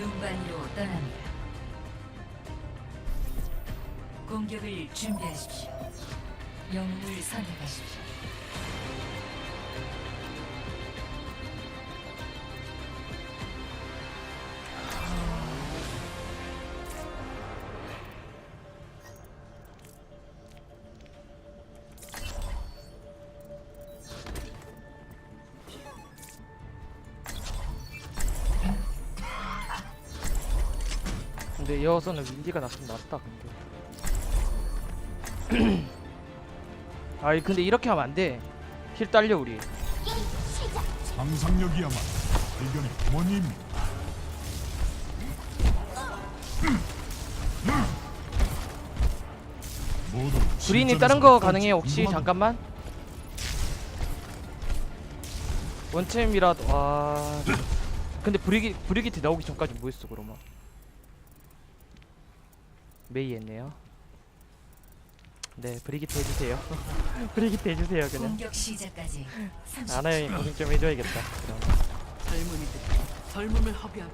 눈반이로 떠납니다. 공격을 준비하십시오. 영웅을 선택하십시오. 근데 이어서는 윈디가 났으면 낫다 근데. 아이 근데 이렇게 하면 안돼. 힐 딸려 우리. 상상력이야말로 발견의. 모두 브린이 다른 거 가능해요 혹시. 잠깐만. 원챔이라도 와 근데 브리기 브리기트 나오기 전까지 뭐 했어 그러면 메이 했네요 네 브리기트 해주세요 브리기트 해주세요 그냥 공격 시작까지 30초. 아나 형이 고생 좀 해줘야겠다 그럼. 젊은이들 젊음을 허비하고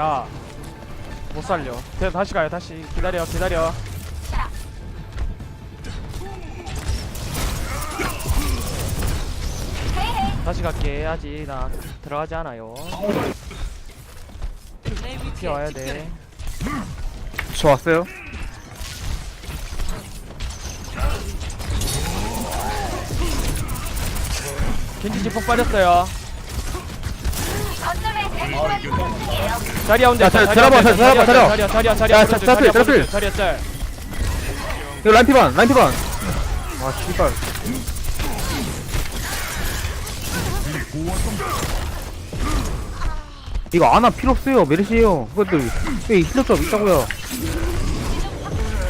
야야 못 살려. 대 다시 가요 다시. 기다려 기다려. 다시 갈게 아직. 나 들어가지 않아요. 튀어와야 집결해. 돼. 저 왔어요. 겐지 지폭 빠졌어요 자리야 온대 야, 자- 자리야 봐, 자리야 봐, 자리야. 자리야 자리야 자리야 야, 자- 자리야 자필, 끌어줘, 자필. 자리야 짤 이거 라인피반, 라인피반. 아, 씨발. 이거 아나 필요 없어요. 메르시에요. 그것들 왜 힐러점 있다고요?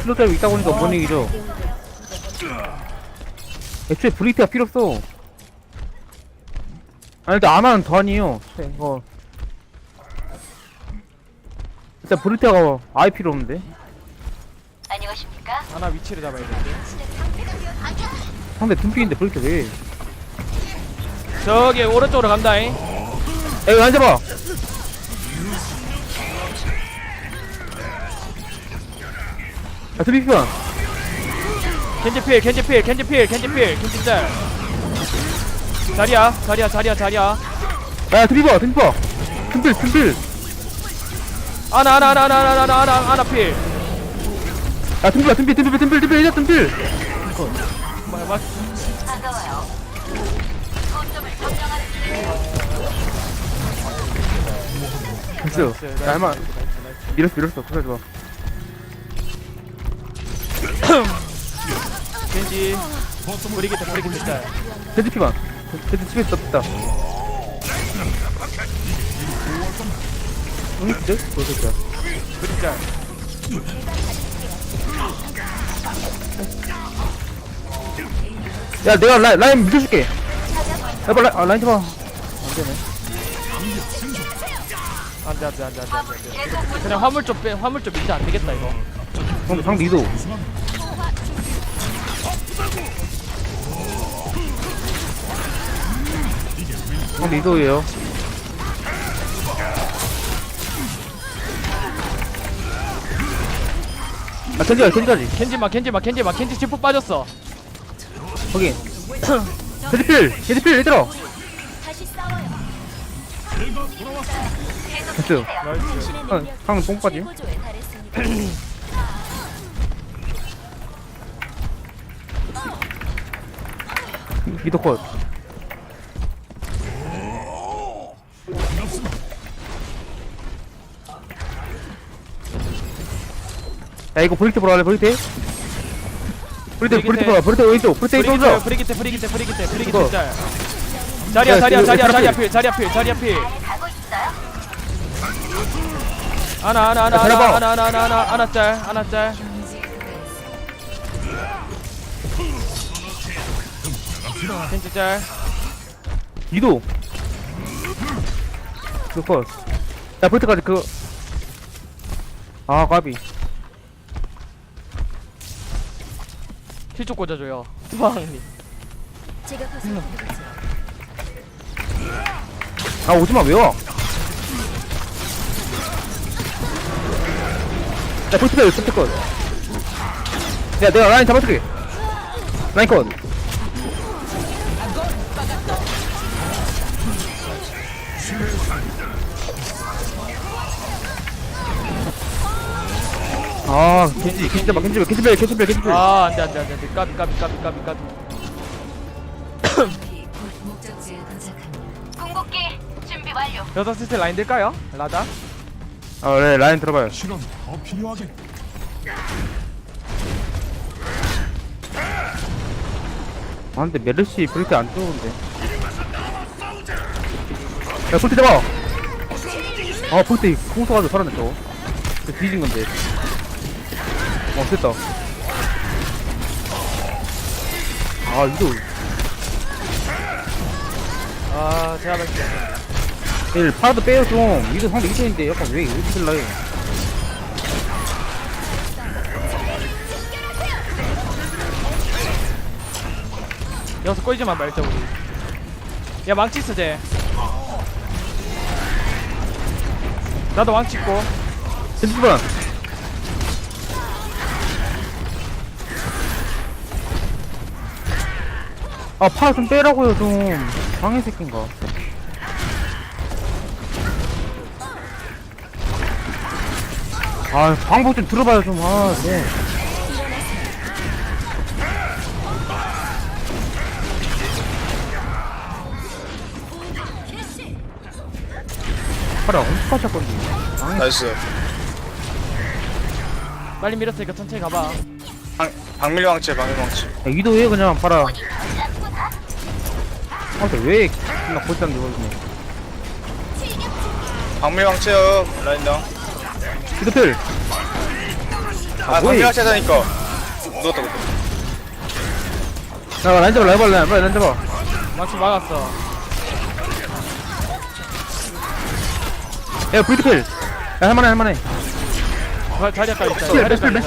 힐러점 있다고 하니까 뭔 얘기죠? 애초에 브리트가 필요 없어. 아니, 일단 아나는 더 아니에요. 네, 이거. 일단 브리트가 아예 필요 없는데. 하나 위치를 잡아야 되는데 상대 둠피인데 브리트 왜? 저기 오른쪽으로 간다잉 에이, 앉아봐. 야, 트리피반. 겐지 필 겐지 필 겐지 필 겐지 필 겐지 짤 자리야 자리야 자리야 자리야 야, 트리버, 트리버. tum필, tum필. 아나 아나 아나 아나 아나 아나 아나 아나 필 야, tum필, tum필, tum필, tum필, 이제 tum필. 마- 마- 됐어. 나이스, 야, 할만. 나이스, 나이스. 밀었어, 밀었어. 그래, 좋아. 겐지 브리기트 브리기트 짤 헤드피반. 헤드 집에 있었다. 응? 뭐였어? 브리기트 짤 야, 내가 라인, 라인 밀어줄게. 해봐, 라인, 아, 라인 잡아. 안 되네. 안 돼 안 돼 안 돼 안 돼 안 돼 그냥 화물 쪽빼 화물 쪽 밀자 안 되겠다 이거 상대, 상대 이도. 어, 리더예요. 아, 켄지 가지, 켄지 켄지마 켄지마 켄지마 켄지 치프 빠졌어 거기. 켄지 필! 켄지 필! 얘들아! 됐어. 어, 강 똥까지. 리도 컷. 야 이거 브리트 보러 갈래 브리트? 브리트 브리트. 보러 브리트 왼쪽 브리트 왼쪽 브리기트 왼쪽. 브리기트 브리기트 브리기트 브리기트 이거. 짤. 자리야 야, 자리야 그, 자리야 그, 자리야 그. 필 자리야 필 자리야 필. 하나 하나 하나 야, 하나 잘해봐. 하나 하나 하나 하나 하나 짤 하나 짤. 켄지 짤. 이도. 그거 야 볼트까지 그거 아 까비 킬쪽 꽂아줘요. 제가 보살펴드리죠. 아 오지마 왜와? 야 볼트까지 볼트 컷야 내가 라인 잡아줄게. 라인 컷 아, 겐지, 겐지 잡아, 겐지 잡아, 겐지 빼, 겐지 빼, 겐지 빼. 아 안돼 안돼 안돼 까비 까비 까비 까비 까비 적이 곧 목적지에 도착합니다. 궁극기 준비 완료. 여섯 시스 라인 될까요? 라다 아, 네, 라인 들어봐요. 시간 더 필요하겠. 아, 근데 메르시 그렇게 안 좋은데. 야, 볼트 잡아! 아, 공수가지고 살았네, 저거. 저 뒤진 건데. 어, 됐다. 아, 이거, 아 제가 볼게요 얘를 파라도 빼요, 좀. 이거 상대 이기인데 약간 왜 이렇게 해. 여기서 꼬이지만 말자 우리 야 망치 쓰재 나도 망치 있고 겐지 아, 파라 좀 빼라고요, 좀. 방해 새끼인가. 아, 방법 좀 들어봐요, 좀. 아, 네. 파라 엄청 할 건데. 방해 나이스 빨리 밀었으니까 천천히 가봐 방, 박밀왕체 박밀왕체 야, 이도해 그냥 팔아. 아, 근데 왜나 골단데 이거 박밀왕체요 라인당 이도필. 아 뭐해? 박밀왕체다니까 누웠다 그때 나 라인 잡아 라인 잡아 라인 잡아 라인 잡아. 망치 막았어 야 브리트필. 야 할만해 할만해. 자- 자리까지 있다 필 자리까지 메스필 있다.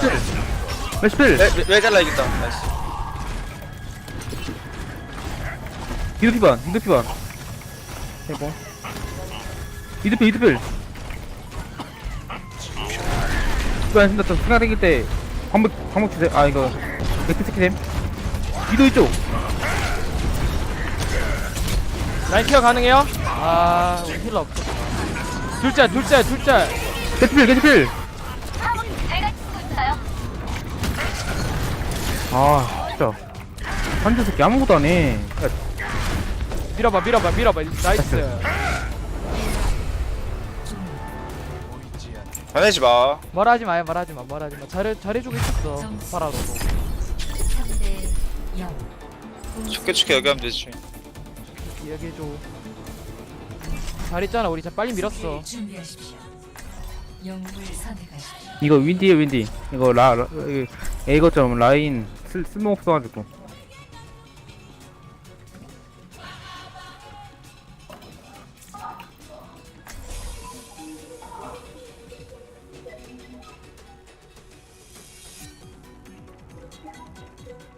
메스필. 메스필. 왜, 왜, 왜 잘라야겠다 나이스 이도피반 이도피반. 해보. 이도필 이도필. 이거 진짜 좀 생각 생길 때 방목 방목 주세요. 아 이거 맥트 스키셈. 이도 이쪽. 라인 케어 가능해요? 아 우리 힐러 없어 둘째 둘째 둘째 듣고 있어요. 아 진짜. 한조 새끼 아무것도 안 해. 야, 밀어봐 밀어봐 밀어봐 나이스 화내지 마 말하지 마요 말하지 마 말하지 마 잘해 잘해주고 있었어 파라로도 3대 0. 좋게 좋게 여기 하면 되지 얘기해줘 잘했잖아 우리 진짜 빨리 밀었어. 이거 윈디에 윈디. 이거 라, 라 이거 거점 라인 쓸 쓸모 없어가지고.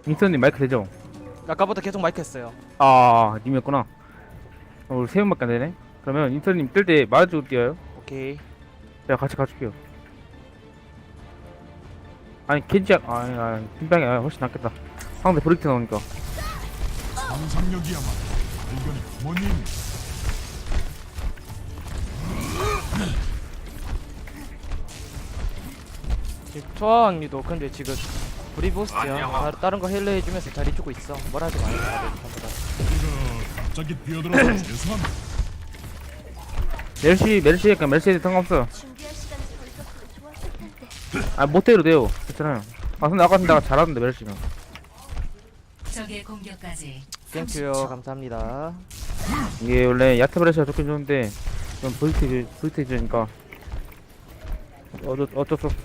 민서님 마이크 되죠? 아까부터 계속 마이크 했어요 아 님이었구나. 어, 우리 세 명밖에 안 되네. 그러면 인터님 뜰 때 말해주고 뛰어요. 오케이 제가 같이 가줄게요. 아니 켄지 아니 아니 팀방이 아, 훨씬 낫겠다. 상대 브레이크 나오니까. 상상력이야말로 발견의 어머니입니다. 초아왕리도 근데 지금 브리보스트야 다- 다른 거 헬레 해주면서 자리 주고 있어 뭘 하지 다. 제가 갑자기 뛰어들어서 죄송합니다. 멜시 멜시 약간 멜시에 상관없어. 준비할 시간이 벌써 좋았을 텐데. 아 못해도 돼요. 괜찮아요. 아 근데 아까 내가 잘하던데 멜시는. 적의 공격까지 땡큐요 30초. 감사합니다 이게 원래 야트 브레시가 좋긴 좋은데 좀 볼트 볼트해주니까 어쩔 어쩔 수 없어.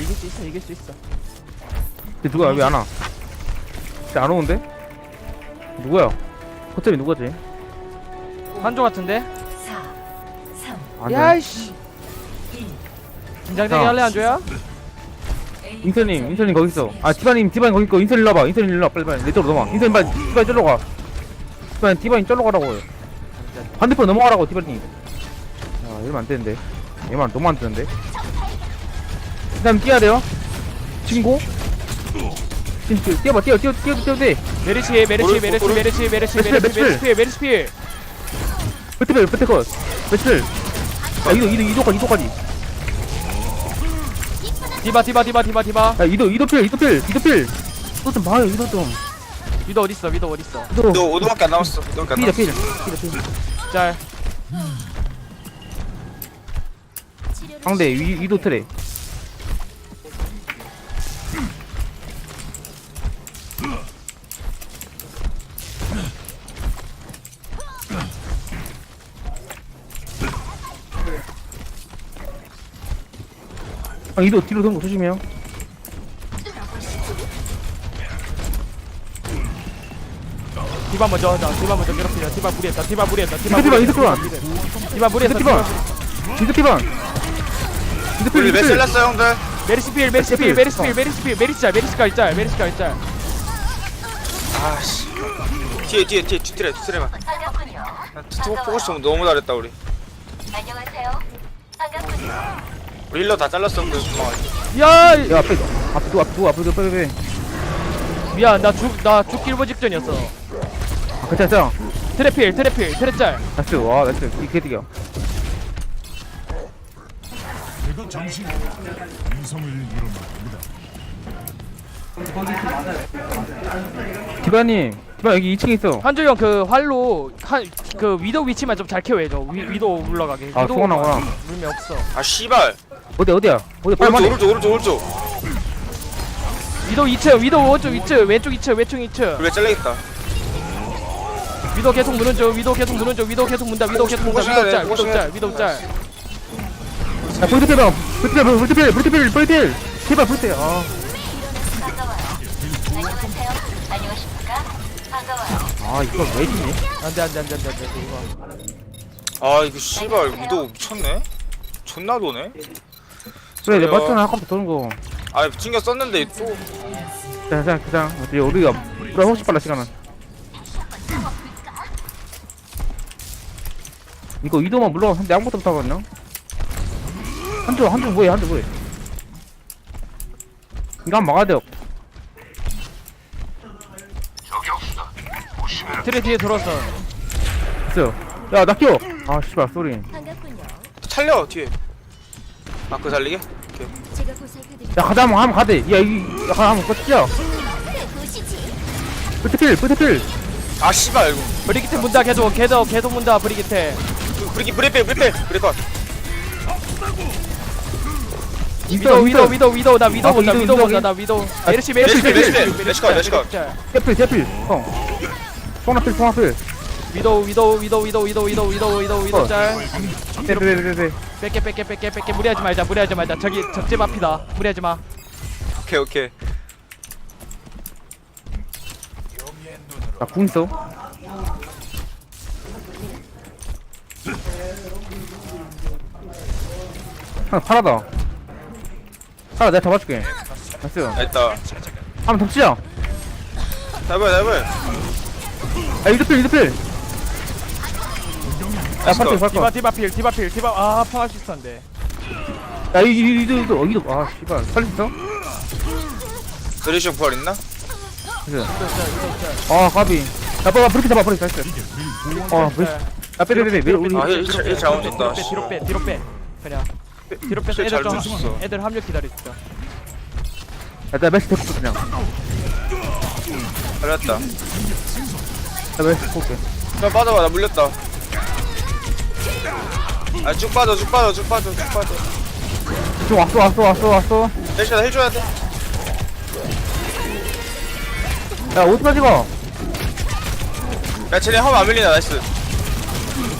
이길 수 있어 이길 수 있어 근데 누가 왜 안 와? 진짜 안 오는데? 누구야? 호텔이 누구지? 한조 같은데? 4 3 안 돼. 야이씨 1 긴장되게 자. 할래 한조야? 인선님, 인선님 거기 있어. 아, 디바님, 디바님 거기 있고, 인선 일로 와봐. 인선 일로 와, 빨리 빨리. 내 쪽으로 넘어. 인선 빨리, 디바님 쫄러 가. 디바님, 디바님 쫄러 가라고요. 반대편 넘어가라고, 디바님. 야, 이러면 안 되는데. 얘만 너무 안 되는데. 그 다음 뛰어야 돼요. 친구. 뛰- 뛰어봐, 뛰어, 뛰어, 뛰어, 뛰어, 돼. 메르시 메르시 메르시 메르시 메르시 메르시, 메르시 메르시. 메르시 메르시 필 버티벨, 버티컷. 며칠. 야, 이도, 이도, 이도까지, 이도까지. 디바 디바 디바 디바 디바 야, 이도, 이도 필, 이도 필, 이도필. 이도 좀 봐요, 이도 좀. 위도 어딨어 위도 어딨어 이도. 너 5도밖에 안 남았어 5도밖에 안 필이야, 남았어 필. 필이야, 필. 짤 상대, 위, 이도 트레. 아, 이도 뒤로 도는 거 조심해요. 디바 먼저 하자 디바 먼저 괴롭히자 디바 무리했다 디바 무리했다 디바 이도 무리했다 피반. 디바 무리했다 피반. 디바 이도 피반. 이도 필, 우리 몇 필. 살렸어 형들? 메르시 필 메르시 필 메르시 필 메르시 필 메르시 짤 메르시 깔 짤, 메르시 깔 짤. 아씨 뒤에 뒤에 뒤에 뒤트레 뒤트레만 포커스 좀 너무 잘했다 우리 안녕하세요. 반갑군요. 우리 힐러 다 잘랐어 형들 고마워 야 야, 앞에, 앞에 누구, 앞에 누구, 앞에 누구, 빨리, 빨리. 미안 나 죽 나 죽기 일보 직전이었어 아, 괜찮아, 괜찮아. 트래필 트래필 트래짤 나이스, 와, 나이스. 이 개득이야. 디바님, 디바 여기 2층에 있어. 한조 형그 활로 한그 위도 위치만 좀 잘 키워야죠 위, 위도 물러가게 아, 위도만 수고하구나. 물면 없어 아 씨발 어디, 어디야? 어디, 빨리 오른쪽 말해. 오른쪽 오른쪽 오른쪽 위도 2층 위도 오른쪽 2층 왼쪽 2층 왼쪽 2층 우리 잘리겠다 위도 계속 무는 중 위도 계속 무는 중 위도 계속 문다 위도 계속 문다 위도 돼, 짤 위도 짤 위도 짤 야, 볼트필 봐. 볼트필, 볼트필, 볼트필, 볼트필. 제발, 볼트. 아, 반가워요. 안녕하세요. 안녕하십니까? 반가워요. 아, 이거 왜 지니? 안돼 안돼 안돼 안돼 안돼 이거 아 이거 씨발 위도 미쳤네 존나 도네 그래, 내. 맞잖아. 아까부터 도는 거. 아 신경 썼는데 또 자, 자, 자. 어차피 우리가, 우리가 혹시 빨라, 시간은. 이거 이도만 물러가 상대 아무것도 못하거든요? 한쪽, 한쪽 뭐해, 한쪽 뭐해. 이거 막아야 돼요. 트레 뒤에 돌았어 있어요. 야, 나 끼워! 아, 씨발, 쏘리. 반갑군요. 살려 뒤에 아그 살리게? 야, 가자, 한번, 한번 가대. 야, 이, 야, 가자, 한번. 보시지. 뿌트필, 뿌트필. 아 씨발 이거 브리기테 문다 계속 계속 계속 문다 브리기테 브리키 브리필 브리필 브리컷 위도 위도 위도 위도 나 위도 아, 본다 위도, 위도 위도, 본다 나 위도 메르시 메르시 메르시, 메르시 메르시, 메르시컷, 메르시컷. 대필, 대필. 형. 통화필, 통화필. 위도 위도 위도 위도 위도 위도 위도 위도 위도 어. 짤 네, 네, 네, 네. 뺄게 뺄게 뺄게 뺄게 무리하지 말자 무리하지 말자 저기 적집 앞이다 무리하지 마 오케이 오케이 나궁 있어. 형, 파라다. 파라, 내가 잡아줄게. 나이스. 됐다 한번 덮치자. 나이벌 나이벌 야, 이드필, 이드필. 야, 팔게, 디바 팔게. 디바 필 디바 필 디바 아 있었는데 야, 이, 이, 이도, 이도, 어, 이도. 아, 씨발. 살릴 수 있어? 드레이션 부활 있나? 나이스. 아, 가비. 야, 빨리, 브리키 잡아, 브리키. 나이스. 어, 브리키. 야, 빼, 빼, 빼, 빼. 우리, 아, 힐, 힐, 힐 잘못했다. 뒤로 빼 뒤로 빼 그냥 뒤로 빼서 힐 애들 좀 잘못했어. 애들 합류 기다리자 야, 나 메시 데리고 그냥. 잘렸다 야, 메시 올게. 야 빠져봐 나 물렸다 아 쭉 빠져 쭉 빠져 쭉 빠져 쭉 빠져 좀 왔어, 왔어, 왔어, 왔어. 헬시다 해줘야 돼 야 어디까지 가? 야 쟤네 하면 안 밀리나 나이스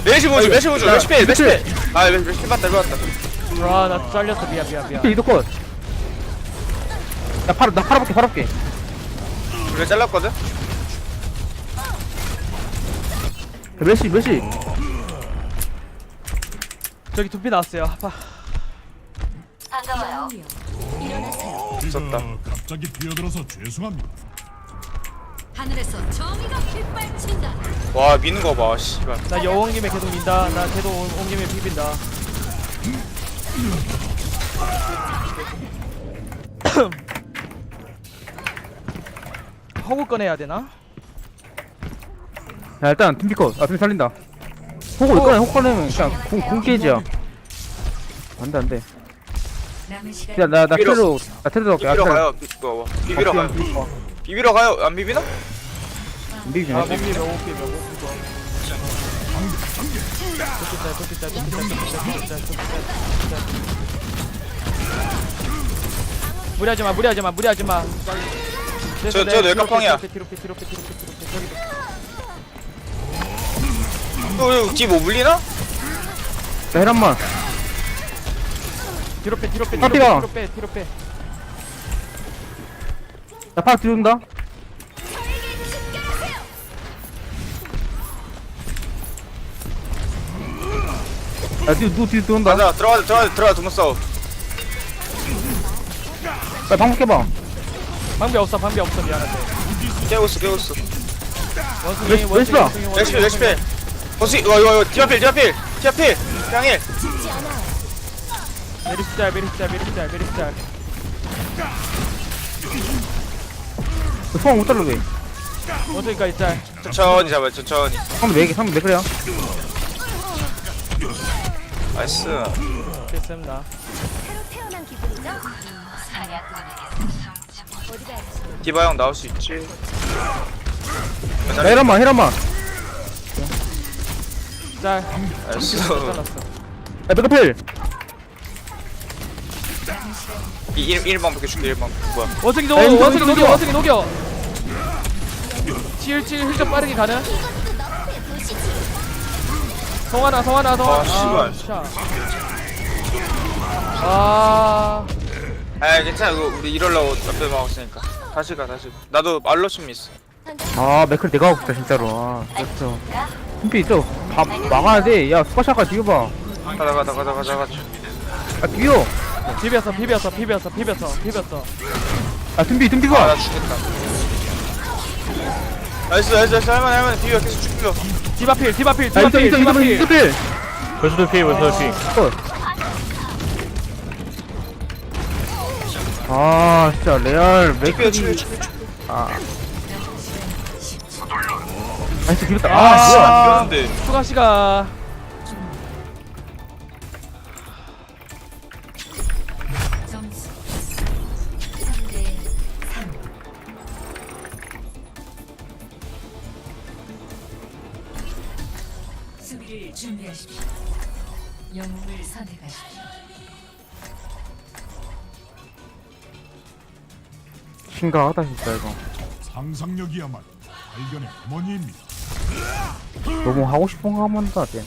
메시 보주 메시 야, 메시 필 메시? 필아 메시 필 맞다 맞다 아나 잘렸어 미안 미안 미안 이도 컷. 나 팔아 나 팔아볼게 팔아볼게. 그래 잘랐거든 몇시 몇시? 저기 두피 나왔어요 아파 반가워요. 제가 갑자기 뛰어들어서 죄송합니다. 하늘에서 정의가 빗발친다. 와 미는 거 봐 씨발 나 여원 김에 계속 민다 나 계속 온, 온 김에 비빈다 허구 꺼내야 되나? 야 일단 팀피 컷. 아 팀피 살린다. 호구 이거는 호구 꺼내면 그냥 공 공개지야. 안 돼 안돼. 남은 시간 야나 나 비비러. 테러 나 테러 들어갈게. 비비러 가요 비- 어, 비비러 가요 비비러 가요 안 비비나? 비비지 아 마. 못 비벼 못 비벼 못 비벼 도끼짤 도끼짤 도끼짤 도끼짤 도끼짤 도끼짤 무리하지 마 무리하지 마 무리하지 마 저- 저 뇌각방이야. 뒤로 빼 뒤로 빼 뒤로 빼 뒤로 빼 저기 어, 뒤뭐 물리나? 자 헬한만. 뒤로 빼 뒤로 빼 아, 뒤로. 빼 뒤로 빼 뒤로 빼 나 파악 들어온다. 야, 뒤, 누, 뒤 들어온다. 가자 들어가자 들어가자 들어가자 두번 싸워 야, 방법 깨봐. 방비 없어 방비 없어 미안한데 깨고 있어 깨고 있어 시야? 원숭이 레시피 레시피 버스 이거 이거 이거 디아필 디아필 디아필 양일 메리스짤 메리스짤 메리스짤 메리스짤 그 소방 못 잘라, 왜? 원숭이까지 짤 천천히 잡아요 천천히 상대 네 개, 상대 몇 그래야? 나이스 됐습니다 새로 태어난 기분이죠? 디바 형 나올 수 있지 야, 헬한만, 헬한만. 짤 잘랐어 야, 메가필. 이 1, 1번 바꿔줄게 1번 뭐야 원숭이 야, 녹여 이거 원숭이 이거 녹여 이거. 원숭이 녹여 칠칠 힐좀 빠르게 가는. 성환아 성환아 성환아 아, 씨발. 샤. 아 아 괜찮아 이거 우리 이럴라고 앞에 막았으니까 다시 가 다시 가 나도 말로춤 있어 아, 맥클 내가 싶다, 진짜로. 아, 그렇죠. 팀피 있죠? 다 막아야 돼. 야, 스파샤가 비벼봐. 가자 가자 가자 가자 가자 아, 비벼. 비벼서 비벼서 비벼서 비벼서 비벼서 아, 팀피 아나 봐. 죽겠다 나이스 나이스 나이스 할만해 할만해 비벼 계속 쭉 비벼 디바필 디바필 야, 인터, 디바필 인터, 인터, 디바필 인터필. 벌써도 피 벌써도 피 컷. 아, 진짜, 레알, 쭉 비벼 쭉 비벼 맥클이. 쭉 비벼 아. 아, 진짜 비렸다. 아, 아, 뭐야. 아. 비벼는데 추가 시간 점수 3대 3 수비를 준비하십시오 영웅을 선택하십시오 심각하다, 진짜, 이거. 상상력이야말로 발견의 어머니입니다. 너무 하고 싶은 거 하면 한다, 쟤.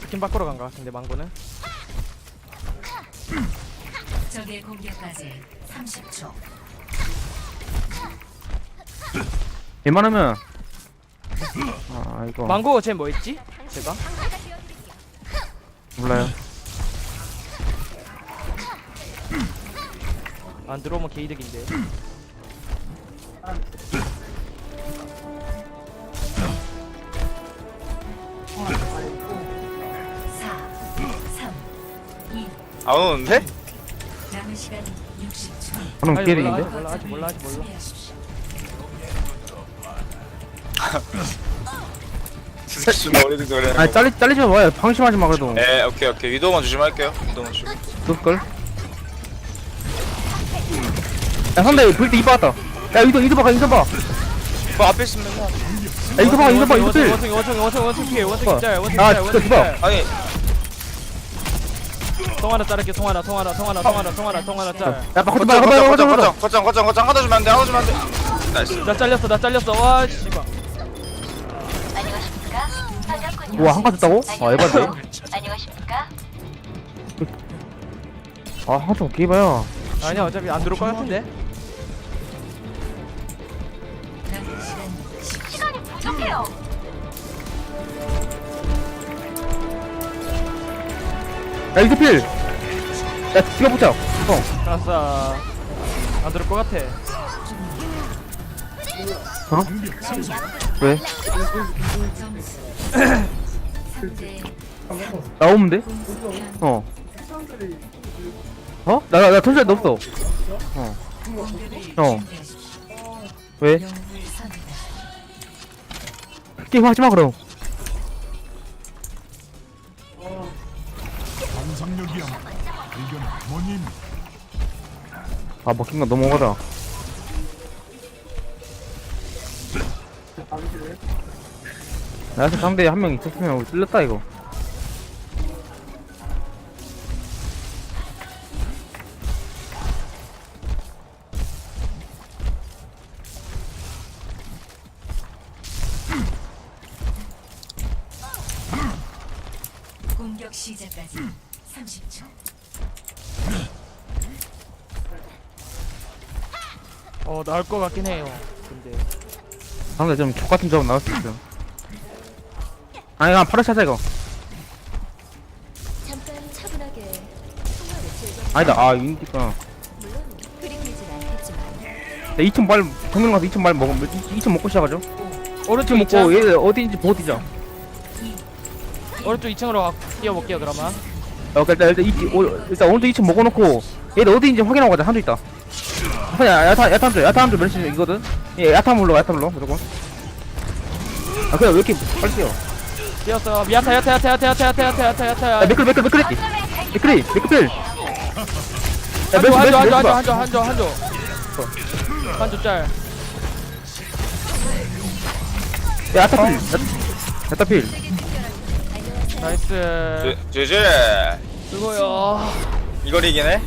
스킨 바꾸러 간것 같은데 망고는 적의 공격까지 30초 웬만하면. 아, 이거. 망고 쟤 뭐였지? 제가? 몰라요. 안 들어오면 개이득인데. 안 오는데? 남은 시간 60초 방금 아니, 깨링인데? 몰라 아직 몰라 아직 몰라 아, 잘리 잘리지 마요 방심하지 마 그래도 에 오케이 오케이 위도만 조심할게요. 위도만 조심. 그걸 야 선배 불때 이봐 왔다 야 이거 이거 봐가 이거 봐 그 앞에 있으면 맨날. 야, 이거 봐가 이거 봐 이거 필 원숭이 원숭이 원숭이 원숭이 피해 원숭이 짤 원숭이 아, 짤 진짜 원숭이 대박. 짤 아니 통하나 자를게 통하나 통하나 통하나 통하나 통하나 통하나 짤나 야, 막 걷지 마, 걷지 마, 걷지 마, 걷지 마. 거장 거장 거장 거장 거장 하다 주면 안돼 하다 주면 안돼. 나이스. 잘렸어 나 잘렸어 와 씨발 우와 한칸 됐다고? 아 에반데 안녕하십니까? 아 한칸 어떻게 해봐요 아니야 어차피 안 들어올 것 같은데 남은 시간 10초. 시간이 부족해요. 야 이도 필야 디바 붙자 어 아싸 안 들어올 것 같아 어? 왜? 나오면 돼? 어. 어? 나, 나, 나 털샷 넣었어. 어. 어. 왜? 게임 하지 마, 그럼. 아, 막힌 거 넘어가자. 나한테 상대에 한명 있었으면 찔렸다 이거. 공격 시작까지 30초. 어 나올 것 같긴 해요 근데. 상대 좀 족같은 조합 나올 수 있어 아니 그냥 파르시 하자 이거. 잠깐 차분하게 통화를 즐겨. 아니다 아 인디가 물론 그림이진 않겠지만. 야 2층 말 정면 가서 2층 말 먹으면 2층 먹고 시작하죠. 오른쪽 2층 2층 먹고 얘 어디인지 보고 뛰자. 오른쪽 2층으로 뛰어볼게요 그러면. 어 일단 일단, 이, 오, 일단 오른쪽 2층 먹어놓고 얘들 어디인지 확인하고 가자 한조 있다. 그냥 야타 야타 한조 야타 한조 멸시 이거든. 얘 야타 물러 야타 물러 무조건. 아 그냥 왜 이렇게 빨리 뛰어 뛰었어 미아타 야타 야타 야타 야타 야타 야타 야타 야타 야 맥클 맥클 맥클 맥클. 야 한조 한조 한조 멸시. 한조 한조 한조. 한조 짤. 야 야타 필. 야타 필. 나이스. 제제 수고요. 이걸 이기네?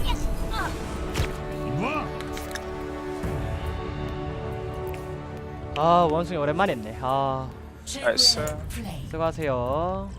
아 원숭이 오랜만에 했네. 아 나이스. 수고하세요